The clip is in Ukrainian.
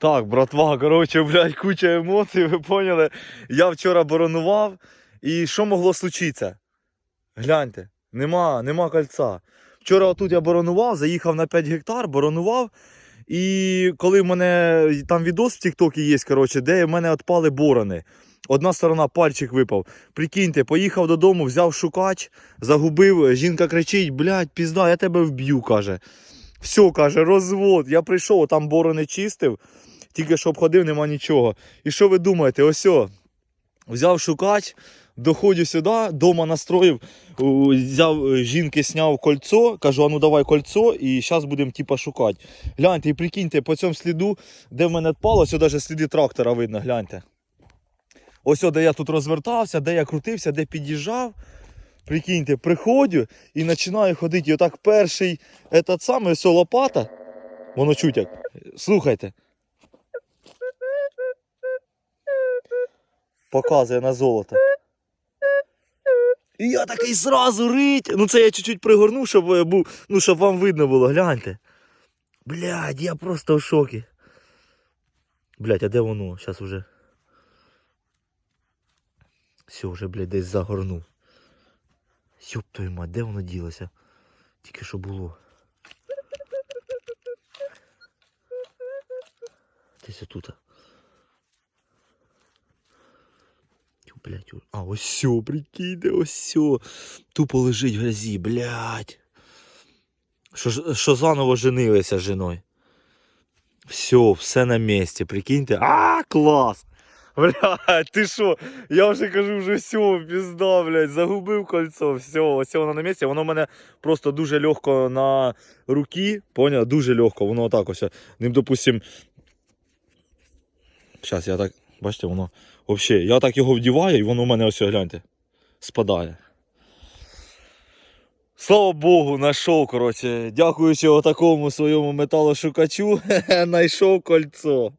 Так, братва, коротше, блядь, куча емоцій, ви поняли. Я вчора боронував, і що могло случитися? Гляньте, нема, нема кольця. Вчора отут я боронував, заїхав на 5 гектар, боронував. І коли в мене там відос в Тіктокі є, коротше, де в мене відпали борони. Одна сторона пальчик випав. Прикиньте, поїхав додому, взяв шукач, загубив. Жінка кричить: блядь, пізда, я тебе вб'ю, каже. Все, каже, розвод. Я прийшов, там борони чистив, тільки що обходив, нема нічого. І що ви думаєте? Ось, взяв шукач, доходжу сюди, дома настроїв, взяв е, жінки, сняв кольцо, кажу, а ну давай кольцо, і зараз будемо типа шукати. Гляньте, і прикиньте, по цьому сліду, де в мене впало, ось навіть сліди трактора видно, гляньте. Ось де я тут розвертався, де я крутився, де під'їжджав. Прикиньте, приходжу і починаю ходити. І отак перший этот самий ось лопата. Воно чуть як. Слухайте. Показує на золото. І я такий зразу рить. Ну це я чуть-чуть пригорнув, щоб е, був, ну, щоб вам видно було, гляньте. Блядь, я просто в шокі. Блядь, а де воно? Зараз уже. Все, вже, блядь, десь загорнув. Ёб твою мать, де воно ділося? Тільки що було. Десь отут. Тю, блядь, а ось сьо, прикиньте, ось сьо. Тупо лежить в грязі, блядь. Що, що заново женилися з жіною. Все, все на місці, прикиньте. А, клас! Блядь, ти що? Я вже кажу, вже все, пізда, блядь, загубив кольцо, все, ось воно на місці. Воно в мене просто дуже легко на руки, поняв? Дуже легко, воно отак ось. Ним, допустим. Зараз я так, бачите, воно. Взагалі, я так його вдіваю, і воно в мене ось, гляньте, спадає. Слава Богу, знайшов, коротше, дякуючи отакому своєму металошукачу, знайшов кольцо.